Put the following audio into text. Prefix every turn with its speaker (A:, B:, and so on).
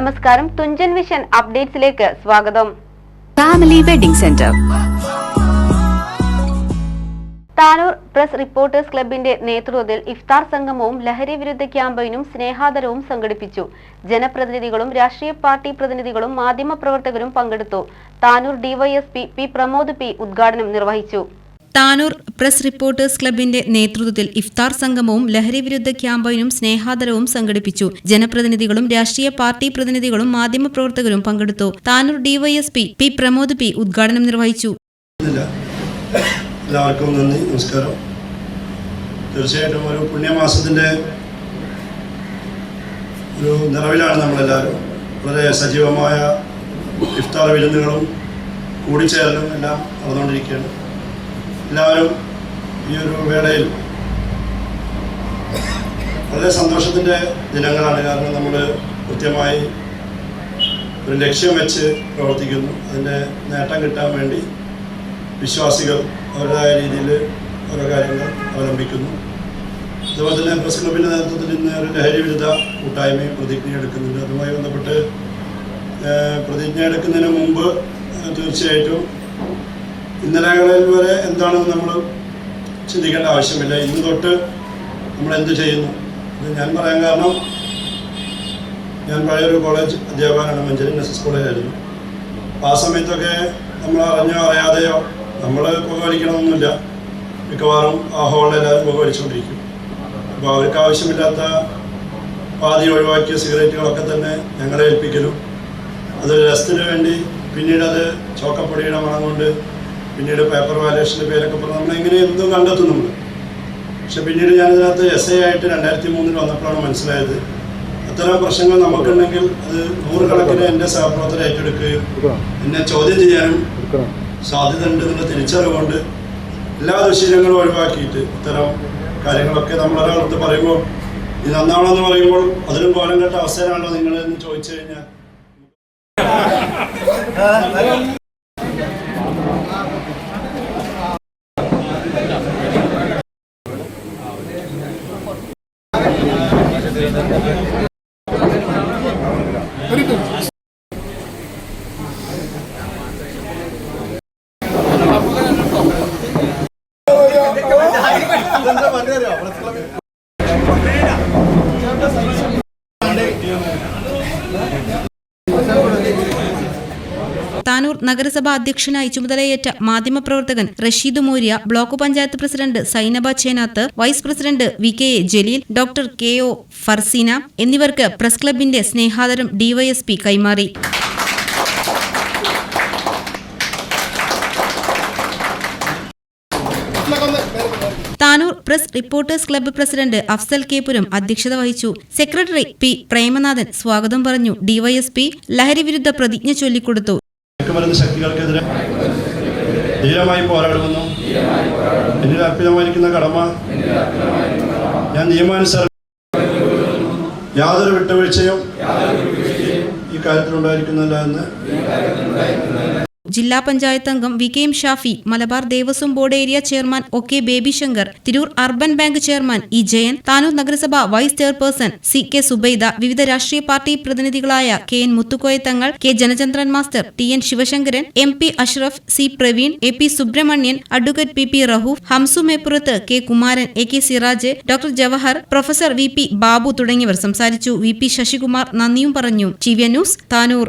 A: നമസ്കാരം. തുഞ്ചൻ വിഷൻ അപ്ഡേറ്റ്സിലേക്ക് സ്വാഗതം.
B: Family wedding centre
A: Tanur press reporters ക്ലബിന്റെ നേതൃത്വത്തിൽ ഇഫ്താർ സംഗമവും ലഹരി വിരുദ്ധ ക്യാമ്പയിനും സ്നേഹാദരവും സംഘടിപ്പിച്ചു. ജനപ്രതിനിധികളും രാഷ്ട്രീയ പാർട്ടി പ്രതിനിധികളും മാധ്യമപ്രവർത്തകരും പങ്കെടുത്തു. Tanur DYSP P Pramod P ഉദ്ഘാടനം നിർവഹിച്ചു.
C: താനൂർ പ്രസ് റിപ്പോർട്ടേഴ്സ് ക്ലബിന്റെ നേതൃത്വത്തിൽ ഇഫ്താർ സംഗമവും ലഹരിവിരുദ്ധ ക്യാമ്പയിനും സ്നേഹാദരവും സംഘടിപ്പിച്ചു. ജനപ്രതിനിധികളും രാഷ്ട്രീയ പാർട്ടി പ്രതിനിധികളും മാധ്യമപ്രവർത്തകരും പങ്കെടുത്തു. Tanur DYSP P Pramod P ഉദ്ഘാടനം നിർവഹിച്ചു.
D: എല്ലാവർക്കും നന്ദി നമസ്കാരം. തീർച്ചയായിട്ടും ഒരു ഒരു നിറവിലാണ് നമ്മളെല്ലാവരും. വളരെ സജീവമായ ഇഫ്താർ വിരുന്നുകളും കൂടിച്ചേരലും എല്ലാം നടന്നുകൊണ്ടിരിക്കുകയാണ്. എല്ലാവരും ഈ ഒരു വേളയിൽ വളരെ സന്തോഷത്തിന്റെ ദിനങ്ങളാണ്. കാരണം നമ്മൾ കൃത്യമായി ഒരു ലക്ഷ്യം വെച്ച് പ്രവർത്തിക്കുന്നു. അതിന്റെ നേട്ടം കിട്ടാൻ വേണ്ടി വിശ്വാസികൾ അവരുടേതായ രീതിയിൽ ഓരോ കാര്യങ്ങൾ അവലംബിക്കുന്നു. അതുപോലെ തന്നെ പ്രസ് ക്ലബിന്റെ നേതൃത്വത്തിൽ ഇന്ന് ഒരു ലഹരി വിരുദ്ധ കൂട്ടായ്മയും പ്രതിജ്ഞ എടുക്കുന്നുണ്ട്. അതുമായി ബന്ധപ്പെട്ട് പ്രതിജ്ഞ എടുക്കുന്നതിന് മുമ്പ് തീർച്ചയായിട്ടും ഇന്നലകളിൽ വരെ എന്താണെന്ന് നമ്മൾ ചിന്തിക്കേണ്ട ആവശ്യമില്ല. ഇന്ന് തൊട്ട് നമ്മൾ എന്ത് ചെയ്യുന്നു? ഇത് ഞാൻ പറയാൻ കാരണം ഞാൻ പഴയൊരു കോളേജ് അധ്യാപകനാണ് മഞ്ചേരി എസ് കോളേജായിരുന്നു അപ്പോൾ ആ സമയത്തൊക്കെ നമ്മൾ അറിഞ്ഞോ അറിയാതെയോ നമ്മൾ പുകവലിക്കണമെന്നില്ല. മിക്കവാറും ആ ഹോളിൽ എല്ലാവരും പുകവലിച്ചുകൊണ്ടിരിക്കും. അപ്പോൾ അവർക്ക് ആവശ്യമില്ലാത്ത പാതി ഒഴിവാക്കിയ സിഗരറ്റുകളൊക്കെ തന്നെ ഞങ്ങളെ ഏൽപ്പിക്കലും. അതൊരു രസത്തിന് വേണ്ടി പിന്നീട് അത് ചോക്കപ്പൊടിയുടെ മണം കൊണ്ട് പിന്നീട് പേപ്പർ വാലേഷന്റെ പേരൊക്കെ പറഞ്ഞ് നമ്മൾ ഇങ്ങനെ എന്തും കണ്ടെത്തും നമ്മൾ പക്ഷെ പിന്നീട് ഞാനിതിനകത്ത് എസ് ഐ ആയിട്ട് രണ്ടായിരത്തി മൂന്നിൽ വന്നപ്പോഴാണ് മനസ്സിലായത്. അത്തരം പ്രശ്നങ്ങൾ നമുക്കുണ്ടെങ്കിൽ അത് നൂറുകണക്കിന് എന്റെ സഹപ്രവർത്തകർ ഏറ്റെടുക്കുകയും എന്നെ ചോദ്യം ചെയ്യാനും സാധ്യത ഉണ്ട് എന്നുള്ള തിരിച്ചറിവുകൊണ്ട് എല്ലാ ദുശീലങ്ങളും ഒഴിവാക്കിയിട്ട് ഇത്തരം കാര്യങ്ങളൊക്കെ നമ്മൾ ഒരാളടുത്ത് പറയുമ്പോൾ ഇത് നന്നാണെന്ന് പറയുമ്പോൾ അതിലും കോലം കേട്ട അവസരമാണോ നിങ്ങൾ എന്ന് ചോദിച്ചു കഴിഞ്ഞാൽ.
C: എന്താ പറഞ്ഞോ താനൂർ നഗരസഭാ അധ്യക്ഷനായി ചുമതലയേറ്റ മാധ്യമപ്രവർത്തകൻ Rasheed Moorya block panchayat president Zainaba Chenath vice president V K A Jaleel doctor K O Farseena എന്നിവർക്ക് പ്രസ് ക്ലബിന്റെ സ്നേഹാദരം ഡിവൈഎസ്പി കൈമാറി. Tanur press reporters club president Afsal Kepuram അധ്യക്ഷത വഹിച്ചു. സെക്രട്ടറി പി പ്രേമനാഥൻ സ്വാഗതം പറഞ്ഞു. ഡിവൈഎസ്പി ലഹരി വിരുദ്ധ പ്രതിജ്ഞ ചൊല്ലിക്കൊടുത്തു.
D: മയക്കുമരുന്ന് ശക്തികൾക്കെതിരെ ധീരമായി പോരാടുമെന്നും എന്നിൽ അർപ്പിതമായിരിക്കുന്ന കടമ ഞാൻ നിയമാനുസരണം യാതൊരു വിട്ടുവീഴ്ചയും ഈ കാര്യത്തിലുണ്ടായിരിക്കുന്നില്ല എന്ന്
C: ജില്ലാ പഞ്ചായത്ത് അംഗം V K M Shafi Malabar Devaswom board area chairman O K Baby Shankar Tirur urban bank chairman E Jayan Tanur നഗരസഭ vice chairperson C K Zubaida വിവിധ രാഷ്ട്രീയ party പ്രതിനിധികളായ K N Muthukoya Thangal K Janachandran master T N Sivasankaran M P Ashraf C Praveen A P Subramanian advocate P P Rahoof Hamsu Meppurath K Kumaran A K Siraj doctor Jawahar professor V P Babu തുടങ്ങിയവർ സംസാരിച്ചു. V P Sasikumar നന്ദിയും പറഞ്ഞു. Chivya news Tanur.